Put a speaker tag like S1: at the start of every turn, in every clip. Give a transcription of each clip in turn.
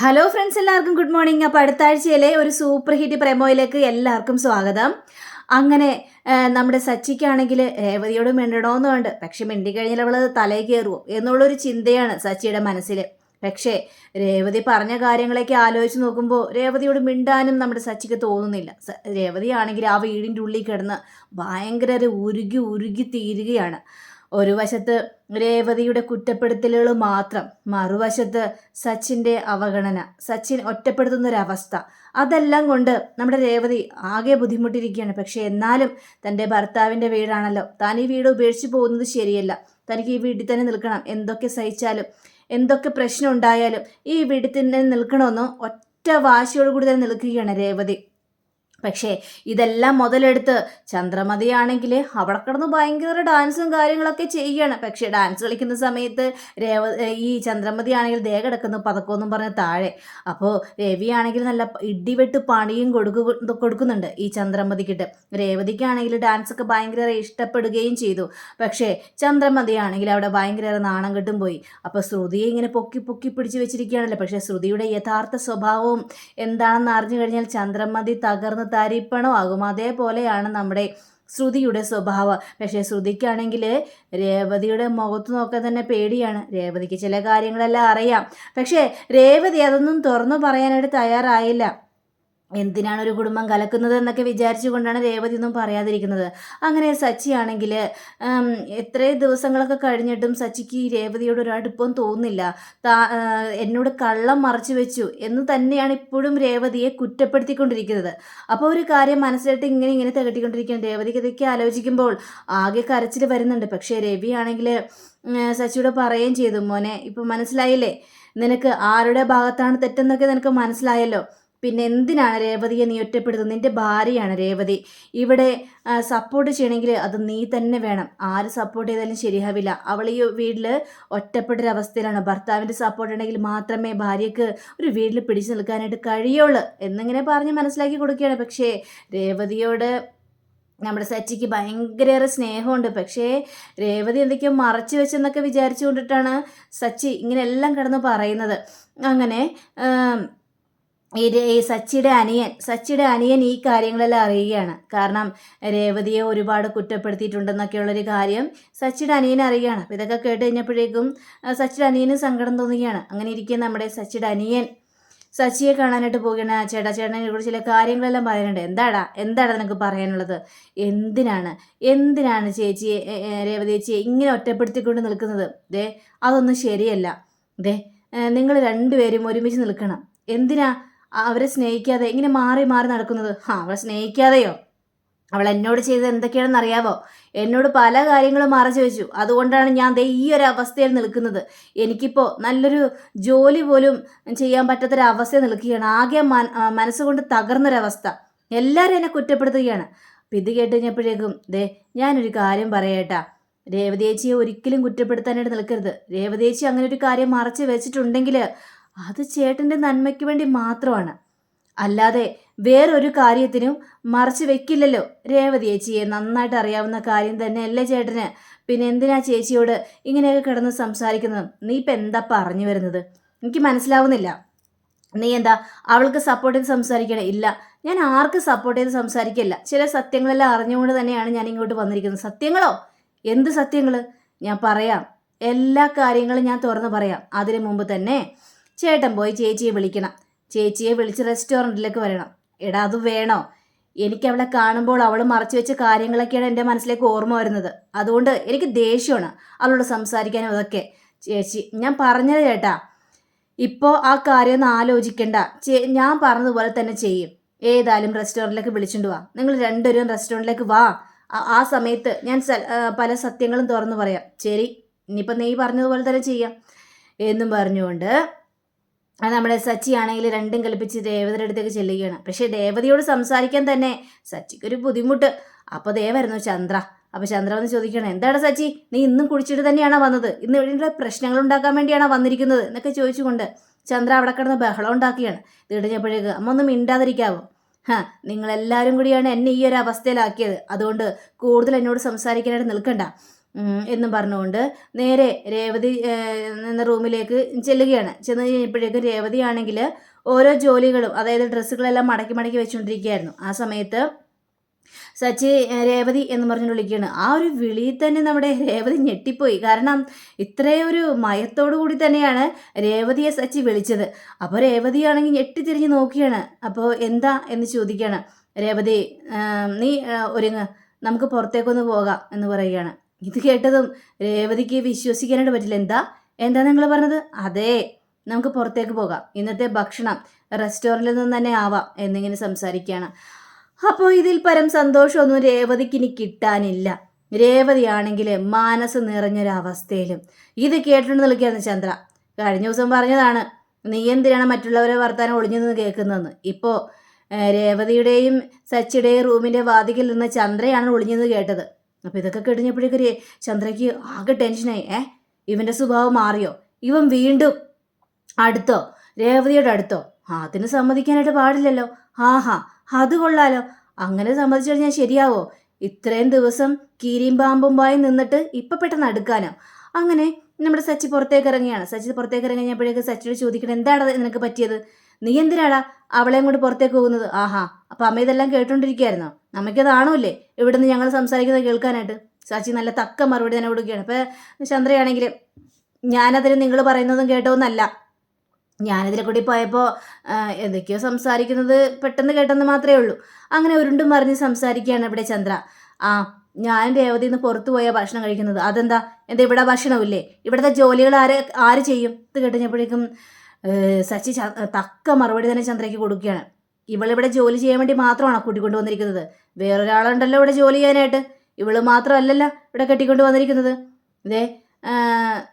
S1: Hello friends എല്ലാവർക്കും good morning അപ്പോൾ അടുത്ത ആഴ്ചയിലെ ഒരു സൂപ്പർ ഹിറ്റ് പ്രമോയിലേക്ക് എല്ലാവർക്കും സ്വാഗതം. അങ്ങനെ നമ്മുടെ സച്ചിക്കാണെങ്കിൽ രേവതിയോട് മിണ്ടണമെന്നുണ്ട് പക്ഷെ മിണ്ടിക്കഴിഞ്ഞാൽ അവൾ തലേ കയറുമോ എന്നുള്ളൊരു ചിന്തയാണ് സച്ചിയുടെ മനസ്സിൽ പക്ഷേ രേവതി പറഞ്ഞ കാര്യങ്ങളൊക്കെ ആലോചിച്ച് നോക്കുമ്പോൾ രേവതിയോട് മിണ്ടാനും നമ്മുടെ സച്ചിക്ക് തോന്നുന്നില്ല. രേവതിയാണെങ്കിൽ ആ വീടിന്റെ ഉള്ളിൽ കിടന്ന് ഭയങ്കര ഉരുകി ഉരുകി തീരുകയാണ്. ഒരു വശത്ത് രേവതിയുടെ കുറ്റപ്പെടുത്തലുകൾ മാത്രം മറുവശത്ത് സച്ചിന്റെ അവഗണന സച്ചിൻ ഒറ്റപ്പെടുത്തുന്നൊരവസ്ഥ. അതെല്ലാം കൊണ്ട് നമ്മുടെ രേവതി ആകെ ബുദ്ധിമുട്ടിയിരിക്കുകയാണ് പക്ഷേ എന്നാലും തന്റെ ഭർത്താവിന്റെ വീടാണല്ലോ. താൻ ഈ വീട് ഉപേക്ഷിച്ച് പോകുന്നത് ശരിയല്ല. തനിക്ക് ഈ വീട്ടിൽ തന്നെ നിൽക്കണം. എന്തൊക്കെ സഹിച്ചാലും എന്തൊക്കെ പ്രശ്നം ഉണ്ടായാലും ഈ വീട്ടിൽ തന്നെ നിൽക്കണമെന്നോ ഒറ്റ വാശിയോടുകൂടി തന്നെ നിൽക്കുകയാണ് രേവതി. പക്ഷേ ഇതെല്ലാം മുതലെടുത്ത് ചന്ദ്രമതിയാണെങ്കിൽ അവിടെ കിടന്ന് ഭയങ്കര ഡാൻസും കാര്യങ്ങളൊക്കെ ചെയ്യുകയാണ് പക്ഷേ ഡാൻസ് കളിക്കുന്ന സമയത്ത് രേവ ഈ ചന്ദ്രമതി ആണെങ്കിൽ കിടക്കുന്നു പതക്കമെന്നും പറഞ്ഞ് താഴെ. അപ്പോൾ രവിയാണെങ്കിൽ നല്ല ഇടിവെട്ട് പണിയും കൊടുക്കു കൊടുക്കുന്നുണ്ട് ഈ ചന്ദ്രമതിക്കിട്ട്. രേവതിക്കാണെങ്കിൽ ഡാൻസൊക്കെ ഭയങ്കര ഇഷ്ടപ്പെടുകയും ചെയ്തു. പക്ഷേ ചന്ദ്രമതിയാണെങ്കിൽ അവിടെ ഭയങ്കര നാണം കെട്ടും പോയി. അപ്പോൾ ശ്രുതിയെ ഇങ്ങനെ പൊക്കി പൊക്കി പിടിച്ച് വെച്ചിരിക്കുകയാണല്ലോ. പക്ഷേ ശ്രുതിയുടെ യഥാർത്ഥ സ്വഭാവവും എന്താണെന്ന് അറിഞ്ഞു കഴിഞ്ഞാൽ ചന്ദ്രമതി തകർന്ന് തരിപ്പണോ ആകും. അതേപോലെയാണ് നമ്മുടെ ശ്രുതിയുടെ സ്വഭാവം. പക്ഷേ ശ്രുതിക്കാണെങ്കിൽ രേവതിയുടെ മുഖത്ത് നോക്കാൻ തന്നെ പേടിയാണ്. രേവതിക്ക് ചില കാര്യങ്ങളെല്ലാം അറിയാം. പക്ഷേ രേവതി അതൊന്നും തുറന്നു പറയാനായിട്ട് തയ്യാറായില്ല. എന്തിനാണ് ഒരു കുടുംബം കലക്കുന്നത് എന്നൊക്കെ വിചാരിച്ചുകൊണ്ടാണ് രേവതി ഒന്നും പറയാതിരിക്കുന്നത്. അങ്ങനെ സച്ചിയാണെങ്കിൽ എത്രയും ദിവസങ്ങളൊക്കെ കഴിഞ്ഞിട്ടും സച്ചിക്ക് രേവതിയോട് ഒരു അടുപ്പം തോന്നില്ല താ എന്നോട് കള്ളം മറച്ചു വെച്ചു എന്ന് തന്നെയാണ് ഇപ്പോഴും രേവതിയെ കുറ്റപ്പെടുത്തിക്കൊണ്ടിരിക്കുന്നത്. അപ്പോൾ ഒരു കാര്യം മനസ്സിലായിട്ട് ഇങ്ങനെ ഇങ്ങനെ തികട്ടിക്കൊണ്ടിരിക്കുകയാണ്. രേവതിക്ക് ഇതൊക്കെ ആലോചിക്കുമ്പോൾ ആകെ കരച്ചിൽ വരുന്നുണ്ട്. പക്ഷേ രവി ആണെങ്കിൽ സച്ചിയോട് പറയുകയും ചെയ്തു മോനെ ഇപ്പം മനസ്സിലായില്ലേ? നിനക്ക് ആരുടെ ഭാഗത്താണ് തെറ്റെന്നൊക്കെ നിനക്ക് മനസ്സിലായല്ലോ. പിന്നെ എന്തിനാണ് രേവതിയെ നീ ഒറ്റപ്പെടുത്തുന്നത്? നിന്റെ ഭാര്യയാണ് രേവതി. ഇവിടെ സപ്പോർട്ട് ചെയ്യണമെങ്കിൽ അത് നീ തന്നെ വേണം. ആര് സപ്പോർട്ട് ചെയ്താലും ശരിയാവില്ല. അവൾ ഈ വീട്ടിൽ ഒറ്റപ്പെട്ടൊരവസ്ഥയിലാണ്. ഭർത്താവിന്റെ സപ്പോർട്ട് ഉണ്ടെങ്കിൽ മാത്രമേ ഭാര്യയ്ക്ക് ഒരു വീട്ടിൽ പിടിച്ചു നിൽക്കാനായിട്ട് കഴിയുള്ളൂ. എന്നിങ്ങനെ പറഞ്ഞ് മനസ്സിലാക്കി കൊടുക്കുകയാണ്. പക്ഷേ രേവതിയോട് നമ്മുടെ സച്ചിക്ക് ഭയങ്കരയേറെ സ്നേഹമുണ്ട്. പക്ഷേ രേവതി എന്തൊക്കെയോ മറച്ചു വെച്ചെന്നൊക്കെ വിചാരിച്ചു കൊണ്ടിട്ടാണ് സച്ചി ഇങ്ങനെയെല്ലാം കിടന്ന് പറയുന്നത്. അങ്ങനെ ഈ സച്ചിയുടെ അനിയൻ സച്ചിയുടെ അനിയൻ ഈ കാര്യങ്ങളെല്ലാം അറിയുകയാണ്. കാരണം രേവതിയെ ഒരുപാട് കുറ്റപ്പെടുത്തിയിട്ടുണ്ടെന്നൊക്കെയുള്ളൊരു കാര്യം സച്ചിയുടെ അനിയൻ അറിയുകയാണ്. ഇതൊക്കെ കേട്ട് കഴിഞ്ഞപ്പോഴേക്കും സച്ചിയുടെ അനിയന് സങ്കടം തോന്നുകയാണ്. അങ്ങനെ ഇരിക്കുന്ന നമ്മുടെ സച്ചിയുടെ അനിയൻ സച്ചിയെ കാണാനായിട്ട് പോവുകയാണ്. "ആ, ചേട്ടാ ചേട്ടനെ കുറിച്ച് ചില കാര്യങ്ങളെല്ലാം പറയാനുണ്ട് എന്താടാ എന്താടാ നിനക്ക് പറയാനുള്ളത്? എന്തിനാണ് എന്തിനാണ് ഏ, രേവതി ചേച്ചിയെ ഇങ്ങനെ ഒറ്റപ്പെടുത്തിക്കൊണ്ട് നിൽക്കുന്നത്? ദേ അതൊന്നും ശരിയല്ല. ദേ നിങ്ങൾ രണ്ടുപേരും ഒരുമിച്ച് നിൽക്കണം. എന്തിനാ അവരെ സ്നേഹിക്കാതെ ഇങ്ങനെ മാറി മാറി നടക്കുന്നത്. ആ അവളെ സ്നേഹിക്കാതെയോ? അവൾ എന്നോട് ചെയ്തത് എന്തൊക്കെയാണെന്ന് അറിയാവോ? എന്നോട് പല കാര്യങ്ങളും മറച്ചു വെച്ചു. അതുകൊണ്ടാണ് ഞാൻ ദേ ഈ ഒരു അവസ്ഥയിൽ നിൽക്കുന്നത്. എനിക്കിപ്പോൾ നല്ലൊരു ജോലി പോലും ചെയ്യാൻ പറ്റാത്തൊരവസ്ഥയിൽ നിൽക്കുകയാണ്. ആകെ മന മനസ്സുകൊണ്ട് തകർന്നൊരവസ്ഥ. എല്ലാവരും എന്നെ കുറ്റപ്പെടുത്തുകയാണ്. അപ്പം ഇത് കേട്ട് കഴിഞ്ഞപ്പോഴേക്കും ദേ ഞാനൊരു കാര്യം പറയട്ടാ. രേവതേച്ചിയെ ഒരിക്കലും കുറ്റപ്പെടുത്താനായിട്ട് നിൽക്കരുത്. രേവതേച്ചി അങ്ങനെ ഒരു കാര്യം മറച്ചു വെച്ചിട്ടുണ്ടെങ്കിൽ അത് ചേട്ടന്റെ നന്മയ്ക്ക് വേണ്ടി മാത്രമാണ്. അല്ലാതെ വേറൊരു കാര്യത്തിനും മറച്ചു വെക്കില്ലല്ലോ രേവതി ചേച്ചിയെ നന്നായിട്ട് അറിയാവുന്ന കാര്യം തന്നെ അല്ലേ ചേട്ടന്. പിന്നെ എന്തിനാ ചേച്ചിയോട് ഇങ്ങനെയൊക്കെ കിടന്ന് സംസാരിക്കുന്നത്? നീ ഇപ്പം എന്താ പറഞ്ഞു വരുന്നത്? എനിക്ക് മനസ്സിലാവുന്നില്ല. നീ എന്താ അവൾക്ക് സപ്പോർട്ട് ചെയ്ത് സംസാരിക്കണേ? ഇല്ല. ഞാൻ ആർക്ക് സപ്പോർട്ട് ചെയ്ത് സംസാരിക്കില്ല. ചില സത്യങ്ങളെല്ലാം അറിഞ്ഞുകൊണ്ട് തന്നെയാണ് ഞാൻ ഇങ്ങോട്ട് വന്നിരിക്കുന്നത്. സത്യങ്ങളോ? എന്ത് സത്യങ്ങൾ ഞാൻ പറയാം. എല്ലാ കാര്യങ്ങളും ഞാൻ തുറന്ന് പറയാം. അതിനു മുമ്പ് തന്നെ ചേട്ടൻ പോയി ചേച്ചിയെ വിളിക്കണം. ചേച്ചിയെ വിളിച്ച് റെസ്റ്റോറന്റിലേക്ക് വരണം. എടാ അത് വേണോ? എനിക്ക് അവളെ കാണുമ്പോൾ അവൾ മറച്ചു വെച്ച കാര്യങ്ങളൊക്കെയാണ് എന്റെ മനസ്സിലേക്ക് ഓർമ്മ വരുന്നത്. അതുകൊണ്ട് എനിക്ക് ദേഷ്യമാണ് അവളോട് സംസാരിക്കാനും അതൊക്കെ. ചേച്ചി ഞാൻ പറഞ്ഞത് ചേട്ടാ ഇപ്പോൾ ആ കാര്യം ഒന്ന് ആലോചിക്കണ്ട. ചേ ഞാൻ പറഞ്ഞതുപോലെ തന്നെ ചെയ്യും. ഏതായാലും റെസ്റ്റോറന്റിലേക്ക് വിളിച്ചുകൊണ്ട് വാ. നിങ്ങൾ രണ്ടുപേരും റെസ്റ്റോറന്റിലേക്ക് വാ. ആ സമയത്ത് ഞാൻ പല സത്യങ്ങളും തുറന്നു പറയാം. ശരി ഇനിയിപ്പോൾ നീ പറഞ്ഞതുപോലെ തന്നെ ചെയ്യാം. എന്നും പറഞ്ഞുകൊണ്ട് ആ നമ്മുടെ സച്ചി ആണെങ്കിൽ രണ്ടും കൽപ്പിച്ച് ദേവതയുടെ അടുത്തേക്ക് ചെല്ലുകയാണ്. പക്ഷേ ദേവതയോട് സംസാരിക്കാൻ തന്നെ സച്ചിക്കൊരു ബുദ്ധിമുട്ട്. അപ്പോൾ ദേവായിരുന്നു ചന്ദ്ര. അപ്പോൾ ചന്ദ്ര വന്ന് ചോദിക്കണം എന്താണ് സച്ചി? നീ ഇന്നും കുടിച്ചിട്ട് തന്നെയാണോ വന്നത്? ഇന്ന് ഇവിടെ പ്രശ്നങ്ങൾ ഉണ്ടാക്കാൻ വേണ്ടിയാണോ വന്നിരിക്കുന്നത്? എന്നൊക്കെ ചോദിച്ചുകൊണ്ട് ചന്ദ്ര അവിടെ കിടന്ന് ബഹളം ഉണ്ടാക്കുകയാണ്. ഇത് അമ്മ ഒന്ന് മിണ്ടാതിരിക്കാവോ? ഹാ നിങ്ങളെല്ലാവരും കൂടിയാണ് എന്നെ ഈ ഒരു അവസ്ഥയിലാക്കിയത്. അതുകൊണ്ട് കൂടുതൽ എന്നോട് സംസാരിക്കാനായിട്ട് നിൽക്കണ്ട. എന്നും പറഞ്ഞുകൊണ്ട് നേരെ രേവതി എന്ന റൂമിലേക്ക് ചെല്ലുകയാണ്. ചെന്ന് കഴിഞ്ഞപ്പോഴേക്കും രേവതി ആണെങ്കിൽ ഓരോ ജോലികളും അതായത് ഡ്രസ്സുകളെല്ലാം മടക്കി മടക്കി വെച്ചുകൊണ്ടിരിക്കുകയായിരുന്നു. ആ സമയത്ത് സച്ചി രേവതി എന്ന് പറഞ്ഞു വിളിക്കുകയാണ്. ആ ഒരു വിളിയിൽ തന്നെ നമ്മുടെ രേവതി ഞെട്ടിപ്പോയി. കാരണം ഇത്രയും ഒരു മയത്തോടു കൂടി തന്നെയാണ് രേവതിയെ സച്ചി വിളിച്ചത്. അപ്പോൾ രേവതിയാണെങ്കിൽ ഞെട്ടിത്തിരിഞ്ഞ് നോക്കിയാണ് അപ്പോൾ എന്താ എന്ന് ചോദിക്കുകയാണ്. രേവതി നീ ഒരുങ്ങ്. നമുക്ക് പുറത്തേക്കൊന്ന് പോകാം എന്ന് പറയുകയാണ്. ഇത് കേട്ടതും രേവതിക്ക് വിശ്വസിക്കാനായിട്ട് പറ്റില്ല. എന്താ? എന്താ നിങ്ങൾ പറഞ്ഞത്? അതെ നമുക്ക് പുറത്തേക്ക് പോകാം. ഇന്നത്തെ ഭക്ഷണം റെസ്റ്റോറന്റിൽ നിന്ന് തന്നെ ആവാം എന്നിങ്ങനെ സംസാരിക്കുകയാണ്. അപ്പോൾ ഇതിൽ പരം സന്തോഷമൊന്നും രേവതിക്ക് ഇനി കിട്ടാനില്ല. രേവതിയാണെങ്കിൽ മനസ്സ് നിറഞ്ഞൊരവസ്ഥയിലും. ഇത് കേട്ടിട്ട് നിൽക്കുകയാണ് ചന്ദ്ര. കഴിഞ്ഞ ദിവസം പറഞ്ഞതാണ് നീ എന്തിനാണ് മറ്റുള്ളവരെ വർത്താനം ഒളിഞ്ഞു നിന്ന് കേൾക്കുന്നതെന്ന്? ഇപ്പോൾ രേവതിയുടെയും സച്ചിയുടെയും റൂമിന്റെ വാതിക്കൽ നിന്ന് ചന്ദ്രയാണ് ഒളിഞ്ഞെന്ന് കേട്ടത്. അപ്പോൾ ഇതൊക്കെ കഴിഞ്ഞപ്പോഴേക്കൊരു ചന്ദ്രയ്ക്ക് ആകെ ടെൻഷനായി ഏ ഇവന്റെ സ്വഭാവം മാറിയോ? ഇവൻ വീണ്ടും അടുത്തോ? രേവതിയുടെ അടുത്തോ? ആ, അതിന് സമ്മതിക്കാനായിട്ട് പാടില്ലല്ലോ. ആഹാ അത് കൊള്ളാലോ. അങ്ങനെ സമ്മതിച്ചു കഴിഞ്ഞാൽ ശരിയാവോ? ഇത്രയും ദിവസം കീരിയും പാമ്പുമ്പായി നിന്നിട്ട് ഇപ്പം പെട്ടെന്ന് അടുക്കാനോ? അങ്ങനെ നമ്മുടെ സച്ചി പുറത്തേക്ക് ഇറങ്ങിയാണ്. സച്ചി പുറത്തേക്ക് ഇറങ്ങി കഴിഞ്ഞപ്പോഴേക്ക് സച്ചിയോട് ചോദിക്കണം എന്താണ് നിനക്ക് പറ്റിയത്? നീ എന്തിനാടാ അവളെയും കൊണ്ട് പുറത്തേക്ക് പോകുന്നത്? ആഹാ അപ്പം അമ്മ ഇതെല്ലാം കേട്ടോണ്ടിരിക്കുകയായിരുന്നോ? നമുക്കതാണല്ലേ ഇവിടുന്ന് ഞങ്ങൾ സംസാരിക്കുന്നത് കേൾക്കാനായിട്ട്? സാച്ചി നല്ല തക്ക മറുപടി തന്നെ കൊടുക്കുകയാണ്. ഇപ്പോൾ ചന്ദ്രയാണെങ്കിൽ ഞാനതിന് നിങ്ങൾ പറയുന്നതും കേട്ടോന്നല്ല ഞാനതിലെ കൂടി പോയപ്പോൾ എന്തൊക്കെയോ സംസാരിക്കുന്നത് പെട്ടെന്ന് കേട്ടെന്ന് മാത്രമേ ഉള്ളൂ. അങ്ങനെ ഉരുണ്ടും മറിഞ്ഞ് സംസാരിക്കുകയാണ് ഇവിടെ ചന്ദ്ര. ആ ഞാൻ രേവതി നിന്ന് പുറത്തു പോയാൽ ഭക്ഷണം കഴിക്കുന്നത്. അതെന്താ? എന്താ ഇവിടെ ഭക്ഷണമില്ലേ? ഇവിടുത്തെ ജോലികൾ ആര് ആര് ചെയ്യും? ഇത് ഏഹ്, സച്ചി തക്ക മറുപടി തന്നെ ചന്ദ്രയ്ക്ക് കൊടുക്കുകയാണ്. ഇവളിവിടെ ജോലി ചെയ്യാൻ വേണ്ടി മാത്രമാണ് കൂട്ടിക്കൊണ്ട് വന്നിരിക്കുന്നത്? വേറൊരാളുണ്ടല്ലോ ഇവിടെ ജോലി ചെയ്യാനായിട്ട്. ഇവൾ മാത്രമല്ലല്ലോ ഇവിടെ കെട്ടിക്കൊണ്ട് വന്നിരിക്കുന്നത്. ഇതേ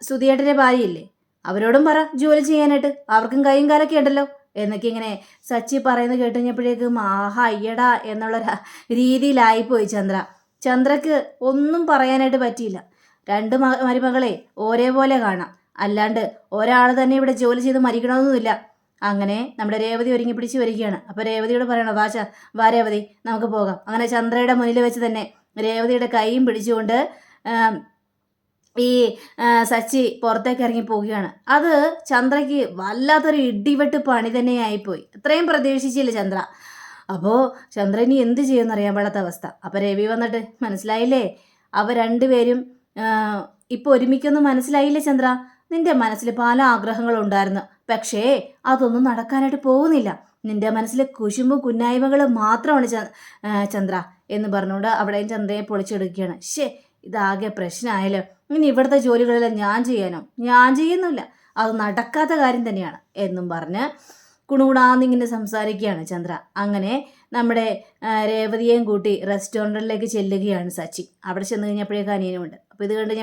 S1: സുധിയേട്ടന്റെ ഭാര്യയില്ലേ? അവരോടും പറ ജോലി ചെയ്യാനായിട്ട്. അവർക്കും കൈയും കാലൊക്കെ ഉണ്ടല്ലോ. എന്നൊക്കെ ഇങ്ങനെ സച്ചി പറയുന്നത് കേട്ട് കഴിഞ്ഞപ്പോഴേക്കും ആഹാ അയ്യടാ എന്നുള്ള രീതിയിലായിപ്പോയി ചന്ദ്ര. ചന്ദ്രക്ക് ഒന്നും പറയാനായിട്ട് പറ്റിയില്ല. രണ്ട് മരുമകളെ ഒരേപോലെ കാണാം. അല്ലാണ്ട് ഒരാൾ തന്നെ ഇവിടെ ജോലി ചെയ്ത് മരിക്കണമെന്നൊന്നുമില്ല അങ്ങനെ നമ്മുടെ രേവതി ഒരുങ്ങി പിടിച്ച് വരികയാണ്. അപ്പോൾ രേവതിയോട് പറയണം വാ വാ രേവതി നമുക്ക് പോകാം. അങ്ങനെ ചന്ദ്രയുടെ മുന്നിൽ വെച്ച് തന്നെ രേവതിയുടെ കൈയും പിടിച്ചുകൊണ്ട് ഈ സച്ചി പുറത്തേക്ക് ഇറങ്ങി പോവുകയാണ്. അത് ചന്ദ്രയ്ക്ക് വല്ലാത്തൊരു ഇടിവെട്ട് പണി തന്നെയായിപ്പോയി ഇത്രയും പ്രതീക്ഷിച്ചില്ല ചന്ദ്ര. അപ്പോൾ ചന്ദ്ര ഇനി എന്ത് ചെയ്യുമെന്ന് അറിയാൻ പാടാത്ത അവസ്ഥ. അപ്പോൾ രവി വന്നിട്ട് മനസ്സിലായില്ലേ? അവ രണ്ടുപേരും ഇപ്പോൾ ഒരുമിക്കൊന്നും മനസ്സിലായില്ലേ ചന്ദ്ര? നിന്റെ മനസ്സിൽ പല ആഗ്രഹങ്ങളും ഉണ്ടായിരുന്നു പക്ഷേ അതൊന്നും നടക്കാനായിട്ട് പോകുന്നില്ല. നിന്റെ മനസ്സിൽ കുശുമ്പും കുന്നായ്മകളും മാത്രമാണ് ചന്ദ്ര എന്ന് പറഞ്ഞുകൊണ്ട് അവിടെയും ചന്ദ്രയെ പൊളിച്ചെടുക്കുകയാണ്. ഷേ ഇതാകെ പ്രശ്നമായാലോ ഇനി ഇവിടുത്തെ ജോലികളെല്ലാം ഞാൻ ചെയ്യാനോ? ഞാൻ ചെയ്യുന്നില്ല. അത് നടക്കാത്ത കാര്യം തന്നെയാണ് എന്നും പറഞ്ഞ് കുണുകുണാന്നിങ്ങനെ സംസാരിക്കുകയാണ് ചന്ദ്ര. അങ്ങനെ നമ്മുടെ രേവതിയെയും കൂട്ടി റെസ്റ്റോറന്റിലേക്ക് ചെല്ലുകയാണ് സച്ചി. അവിടെ ചെന്ന് കഴിഞ്ഞപ്പോഴേക്കും അനിയനുമുണ്ട്. അപ്പോൾ ഇത് കണ്ടു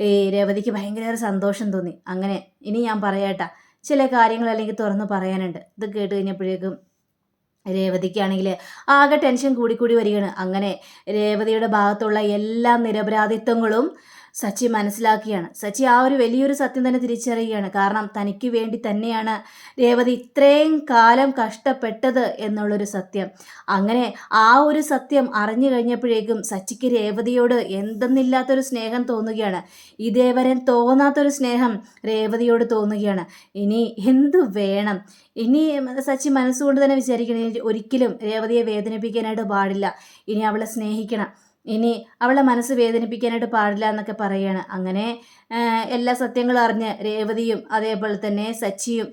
S1: ഈ രേവതിക്ക് ഭയങ്കര സന്തോഷം തോന്നി. അങ്ങനെ ഇനി ഞാൻ പറയാട്ടാ. ചില കാര്യങ്ങൾ അല്ലെങ്കിൽ തുറന്ന് പറയാനുണ്ട്. ഇത് കേട്ട് കഴിഞ്ഞപ്പോഴേക്കും രേവതിക്കാണെങ്കിൽ ആകെ ടെൻഷൻ കൂടിക്കൂടി വരികയാണ്. അങ്ങനെ രേവതിയുടെ ഭാഗത്തുള്ള എല്ലാ നിരപരാധിത്വങ്ങളും സച്ചി മനസ്സിലാക്കുകയാണ് സച്ചി ആ ഒരു വലിയൊരു സത്യം തന്നെ തിരിച്ചറിയുകയാണ്. കാരണം തനിക്ക് വേണ്ടി തന്നെയാണ് രേവതി ഇത്രയും കാലം കഷ്ടപ്പെട്ടത് എന്നുള്ളൊരു സത്യം. അങ്ങനെ ആ ഒരു സത്യം അറിഞ്ഞു കഴിഞ്ഞപ്പോഴേക്കും സച്ചിക്ക് രേവതിയോട് എന്തെന്നില്ലാത്തൊരു സ്നേഹം തോന്നുകയാണ്. ഇതേവരെ തോന്നാത്തൊരു സ്നേഹം രേവതിയോട് തോന്നുകയാണ്. ഇനി എന്തു വേണം? ഇനി സച്ചി മനസ്സുകൊണ്ട് തന്നെ വിചാരിക്കണം ഒരിക്കലും രേവതിയെ വേദനിപ്പിക്കാനായിട്ട് പാടില്ല. ഇനി അവളെ സ്നേഹിക്കണം. ഇനി അവളെ മനസ്സ് വേദനിപ്പിക്കാനായിട്ട് പാടില്ല എന്നൊക്കെ പറയുകയാണ് അങ്ങനെ എല്ലാ സത്യങ്ങളും അറിഞ്ഞ് രേവതിയും അതേപോലെ തന്നെ സച്ചിയും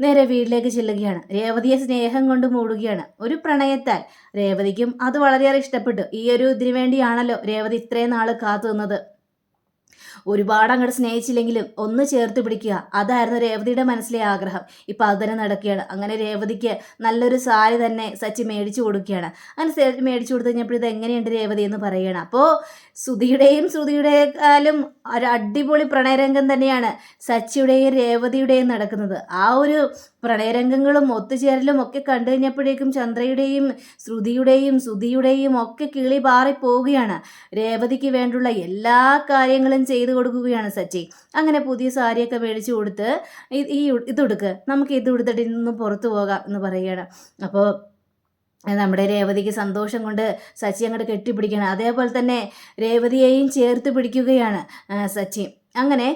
S1: നേരെ വീട്ടിലേക്ക് ചെല്ലുകയാണ്. രേവതിയെ സ്നേഹം കൊണ്ട് മൂടുകയാണ്. ഒരു പ്രണയത്താൽ രേവതിക്കും അത് വളരെയേറെ ഇഷ്ടപ്പെട്ടു. ഈ ഒരു ഇതിനു വേണ്ടിയാണല്ലോ രേവതി ഇത്രയും നാൾ കാത്തു നിന്നത് ഒരുപാട് അങ്ങോട്ട് സ്നേഹിച്ചില്ലെങ്കിലും ഒന്ന് ചേർത്ത് പിടിക്കുക. അതായിരുന്നു രേവതിയുടെ മനസ്സിലെ ആഗ്രഹം. ഇപ്പം അത് തന്നെ നടക്കുകയാണ്. അങ്ങനെ രേവതിക്ക് നല്ലൊരു സാരി തന്നെ സച്ചി മേടിച്ചു കൊടുക്കുകയാണ്. അങ്ങനെ സച്ചി മേടിച്ചു കൊടുത്തു കഴിഞ്ഞപ്പോൾ ഇത് എങ്ങനെയുണ്ട് രേവതി എന്ന് പറയുകയാണ്. അപ്പോൾ സുധിയുടെയും ശ്രുതിയുടെക്കാളും ഒരു അടിപൊളി പ്രണയരംഗം തന്നെയാണ് സച്ചിയുടെയും രേവതിയുടെയും നടക്കുന്നത്. ആ ഒരു പ്രണയരംഗങ്ങളും ഒത്തുചേരലും ഒക്കെ കണ്ടു കഴിഞ്ഞപ്പോഴേക്കും ചന്ദ്രയുടെയും ശ്രുതിയുടെയും സുധിയുടെയും ഒക്കെ കിളി പാറി പോവുകയാണ് രേവതിക്ക് വേണ്ടുള്ള എല്ലാ കാര്യങ്ങളും ചെയ്തു കൊടുക്കുകയാണ് സച്ചി. അങ്ങനെ പുതിയ സാരിയൊക്കെ മേടിച്ചു കൊടുത്ത് ഈ ഇതൊടുക്ക്. നമുക്ക് ഇത് കൊടുത്തിട്ട് ഇന്ന് പുറത്തു പോകാം എന്ന് പറയുകയാണ്. അപ്പോൾ നമ്മുടെ രേവതിക്ക് സന്തോഷം കൊണ്ട് സച്ചി അങ്ങോട്ട് കെട്ടിപ്പിടിക്കുകയാണ്. അതേപോലെ തന്നെ രേവതിയെയും ചേർത്ത് പിടിക്കുകയാണ് സച്ചി. അങ്ങനെ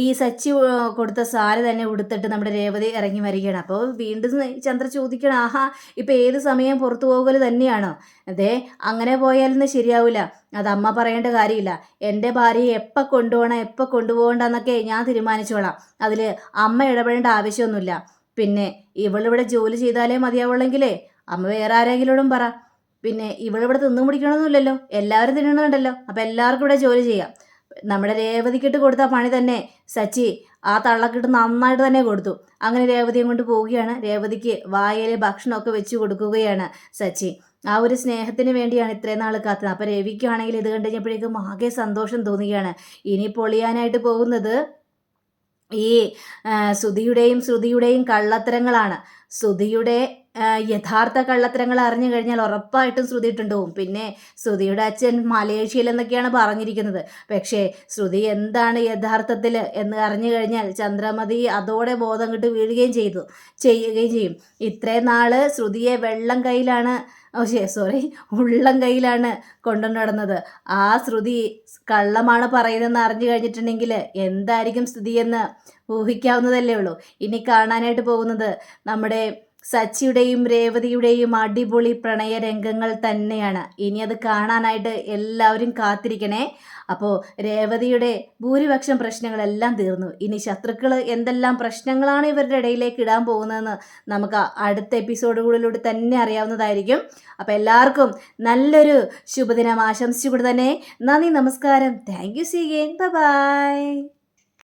S1: ഈ സച്ചി കൊടുത്ത സാരി തന്നെ ഉടുത്തിട്ട് നമ്മുടെ രേവതി ഇറങ്ങി വരികയാണ്. അപ്പോൾ വീണ്ടും ചന്ദ്ര ചോദിക്കണം ആഹാ ഇപ്പം ഏത് സമയം പുറത്തു പോകൽ തന്നെയാണോ? അതെ അങ്ങനെ പോയാലൊന്നും ശരിയാവില്ല അത് അമ്മ പറയേണ്ട കാര്യമില്ല. എന്റെ ഭാര്യയെ എപ്പോൾ കൊണ്ടുപോകണം എപ്പോൾ കൊണ്ടുപോകണ്ടെന്നൊക്കെ ഞാൻ തീരുമാനിച്ചോളാം. അതിൽ അമ്മ ഇടപെടേണ്ട ആവശ്യമൊന്നുമില്ല. പിന്നെ ഇവളിവിടെ ജോലി ചെയ്താലേ മതിയാവുള്ളെങ്കിലേ അമ്മ വേറെ ആരെങ്കിലോടും പറ. പിന്നെ ഇവളിവിടെ തിന്നു പിടിക്കണമെന്നില്ലല്ലോ എല്ലാവരും തിന്നണമുണ്ടല്ലോ അപ്പോൾ എല്ലാവർക്കും ഇവിടെ ജോലി ചെയ്യാം. നമ്മുടെ രേവതിക്കിട്ട് കൊടുത്ത പണി തന്നെ. സച്ചി ആ തള്ളക്കിട്ട് നന്നായിട്ട് തന്നെ കൊടുത്തു. അങ്ങനെ രേവതിയും കൊണ്ട് പോവുകയാണ്. രേവതിക്ക് വായയിലെ ഭക്ഷണമൊക്കെ വെച്ച് കൊടുക്കുകയാണ് സച്ചി. ആ ഒരു സ്നേഹത്തിന് വേണ്ടിയാണ് ഇത്രയും നാൾ കാത്തത്. അപ്പോൾ രവിക്കാണെങ്കിൽ ഇത് കണ്ടു കഴിഞ്ഞപ്പോഴേക്കും ആകെ സന്തോഷം തോന്നുകയാണ്. ഇനി പൊളിയാനായിട്ട് പോകുന്നത് ഈ ശ്രുതിയുടെയും ശ്രുതിയുടെയും കള്ളത്തരങ്ങളാണ്. ശ്രുതിയുടെ യഥാർത്ഥ കള്ളത്തരങ്ങൾ അറിഞ്ഞു കഴിഞ്ഞാൽ ഉറപ്പായിട്ടും ശ്രുതി ഇട്ടുണ്ടാവും പിന്നെ ശ്രുതിയുടെ അച്ഛൻ മലേഷ്യയിൽ എന്നൊക്കെയാണ് പറഞ്ഞിരിക്കുന്നത്. പക്ഷേ ശ്രുതി എന്താണ് യഥാർത്ഥത്തിൽ എന്ന് അറിഞ്ഞു കഴിഞ്ഞാൽ ചന്ദ്രമതി അതോടെ ബോധം കിട്ട് വീഴുകയും ചെയ്തു ചെയ്യുകയും ചെയ്യും. ഇത്രയും നാൾ ശ്രുതിയെ വെള്ളം കയ്യിലാണ് ഓ സോറി ഉള്ളം കയ്യിലാണ് കൊണ്ടു നടന്നത്. ആ ശ്രുതി കള്ളമാണ് പറയുന്നതെന്ന് അറിഞ്ഞു കഴിഞ്ഞിട്ടുണ്ടെങ്കിൽ എന്തായിരിക്കും സ്ഥിതിയെന്ന് ഊഹിക്കാവുന്നതല്ലേ ഉള്ളൂ. ഇനി കാണാനായിട്ട് പോകുന്നത് നമ്മുടെ സച്ചിയുടെയും രേവതിയുടെയും അടിപൊളി പ്രണയ രംഗങ്ങൾ തന്നെയാണ്. ഇനി അത് കാണാനായിട്ട് എല്ലാവരും കാത്തിരിക്കണേ. അപ്പോൾ രേവതിയുടെ ഭൂരിപക്ഷം പ്രശ്നങ്ങളെല്ലാം തീർന്നു. ഇനി ശത്രുക്കൾ എന്തെല്ലാം പ്രശ്നങ്ങളാണ് ഇവരുടെ ഇടയിലേക്ക് ഇടാൻ പോകുന്നതെന്ന് നമുക്ക് അടുത്ത എപ്പിസോഡുകളിലൂടെ തന്നെ അറിയാവുന്നതായിരിക്കും. അപ്പോൾ എല്ലാവർക്കും നല്ലൊരു ശുഭദിനം ആശംസിച്ചുകൊണ്ട് തന്നെ നന്ദി നമസ്കാരം. Thank you see again. Bye.